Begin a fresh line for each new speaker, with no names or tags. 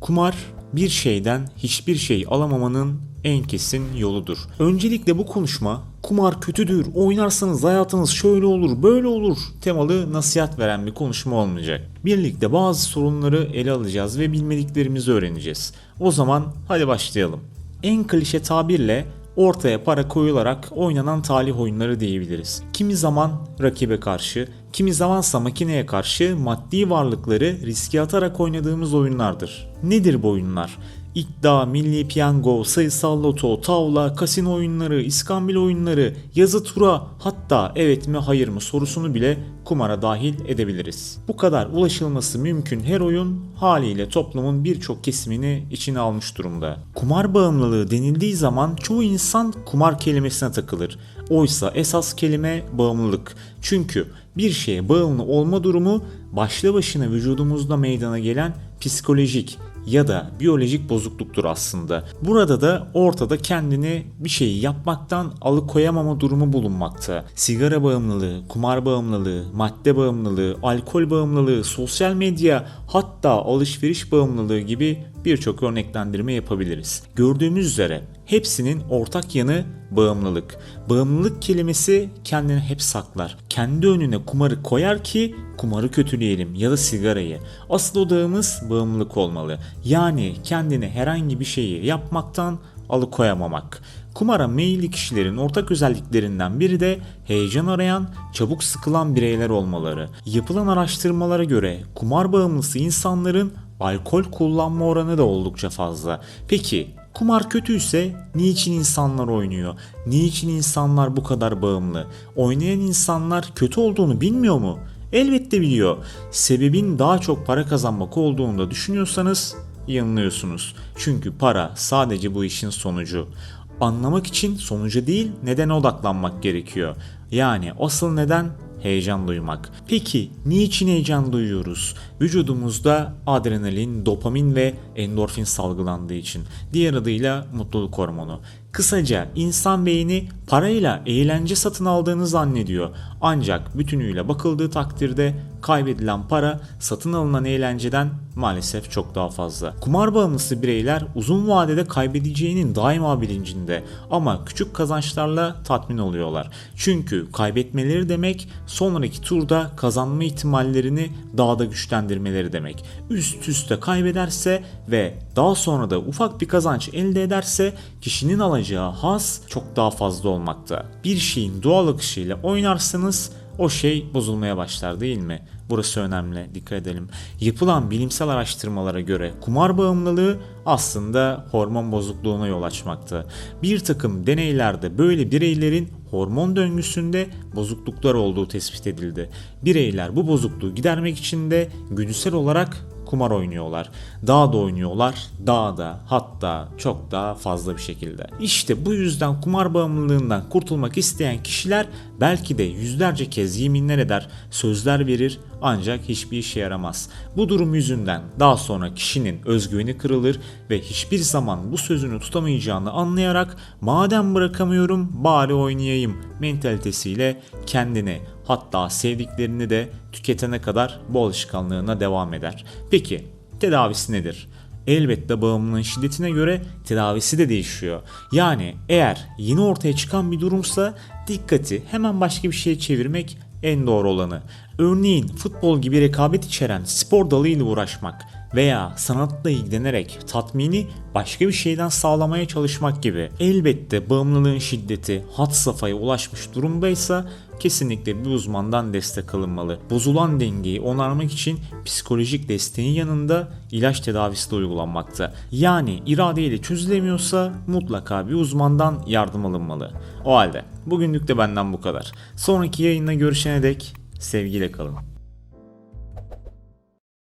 Kumar bir şeyden hiçbir şey alamamanın en kesin yoludur. Öncelikle bu konuşma kumar kötüdür, oynarsanız hayatınız şöyle olur, böyle olur temalı nasihat veren bir konuşma olmayacak. Birlikte bazı sorunları ele alacağız ve bilmediklerimizi öğreneceğiz. O zaman hadi başlayalım. En klişe tabirle ortaya para koyularak oynanan talih oyunları diyebiliriz. Kimi zaman rakibe karşı, kimi zamansa makineye karşı maddi varlıkları riske atarak oynadığımız oyunlardır. Nedir bu oyunlar? İddia, milli piyango, sayısal loto, tavla, kasino oyunları, iskambil oyunları, yazı tura hatta evet mi hayır mı sorusunu bile kumara dahil edebiliriz. Bu kadar ulaşılması mümkün her oyun haliyle toplumun birçok kesimini içine almış durumda. Kumar bağımlılığı denildiği zaman çoğu insan kumar kelimesine takılır. Oysa esas kelime bağımlılık. Çünkü bir şeye bağımlı olma durumu başlı başına vücudumuzda meydana gelen psikolojik ya da biyolojik bozukluktur aslında. Burada da ortada kendini bir şeyi yapmaktan alıkoyamama durumu bulunmakta. Sigara bağımlılığı, kumar bağımlılığı, madde bağımlılığı, alkol bağımlılığı, sosyal medya hatta alışveriş bağımlılığı gibi birçok örneklendirme yapabiliriz. Gördüğümüz üzere hepsinin ortak yanı bağımlılık. Bağımlılık kelimesi kendini hep saklar. Kendi önüne kumarı koyar ki kumarı kötüleyelim ya da sigarayı. Asıl odağımız bağımlılık olmalı. Yani kendini herhangi bir şeyi yapmaktan alıkoyamamak. Kumara meyilli kişilerin ortak özelliklerinden biri de heyecan arayan, çabuk sıkılan bireyler olmaları. Yapılan araştırmalara göre kumar bağımlısı insanların alkol kullanma oranı da oldukça fazla. Peki kumar kötüyse niçin insanlar oynuyor? Niçin insanlar bu kadar bağımlı? Oynayan insanlar kötü olduğunu bilmiyor mu? Elbette biliyor. Sebebin daha çok para kazanmak olduğunu da düşünüyorsanız yanılıyorsunuz. Çünkü para sadece bu işin sonucu. Anlamak için sonuca değil nedene odaklanmak gerekiyor. Yani asıl neden heyecan duymak. Peki niçin heyecan duyuyoruz? Vücudumuzda adrenalin, dopamin ve endorfin salgılandığı için. Diğer adıyla mutluluk hormonu. Kısaca insan beyni parayla eğlence satın aldığını zannediyor. Ancak bütünüyle bakıldığı takdirde kaybedilen para satın alınan eğlenceden maalesef çok daha fazla. Kumar bağımlısı bireyler uzun vadede kaybedeceğinin daima bilincinde ama küçük kazançlarla tatmin oluyorlar. Çünkü kaybetmeleri demek sonraki turda kazanma ihtimallerini daha da güçlendirmeleri demek. Üst üste kaybederse ve daha sonra da ufak bir kazanç elde ederse kişinin alacağı haz çok daha fazla olmakta. Bir şeyin doğal akışıyla oynarsanız o şey bozulmaya başlar değil mi? Burası önemli dikkat edelim. Yapılan bilimsel araştırmalara göre kumar bağımlılığı aslında hormon bozukluğuna yol açmakta. Bir takım deneylerde böyle bireylerin hormon döngüsünde bozukluklar olduğu tespit edildi. Bireyler bu bozukluğu gidermek için de güdüsel olarak kumar oynuyorlar. Daha da oynuyorlar. Daha da hatta çok daha fazla bir şekilde. İşte bu yüzden kumar bağımlılığından kurtulmak isteyen kişiler belki de yüzlerce kez yeminler eder, sözler verir ancak hiçbir işe yaramaz. Bu durum yüzünden daha sonra kişinin özgüveni kırılır ve hiçbir zaman bu sözünü tutamayacağını anlayarak madem bırakamıyorum bari oynayayım mentalitesiyle kendini hatta sevdiklerini de tüketene kadar bu alışkanlığına devam eder. Peki tedavisi nedir? Elbette bağımlılığın şiddetine göre tedavisi de değişiyor. Yani eğer yeni ortaya çıkan bir durumsa dikkati hemen başka bir şeye çevirmek en doğru olanı. Örneğin futbol gibi rekabet içeren spor dalıyla uğraşmak veya sanatla ilgilenerek tatmini başka bir şeyden sağlamaya çalışmak gibi. Elbette bağımlılığın şiddeti had safhaya ulaşmış durumdaysa kesinlikle bir uzmandan destek alınmalı. Bozulan dengeyi onarmak için psikolojik desteğin yanında ilaç tedavisi de uygulanmakta. Yani iradeyle çözülemiyorsa mutlaka bir uzmandan yardım alınmalı. O halde bugünlük de benden bu kadar. Sonraki yayında görüşene dek sevgiyle kalın.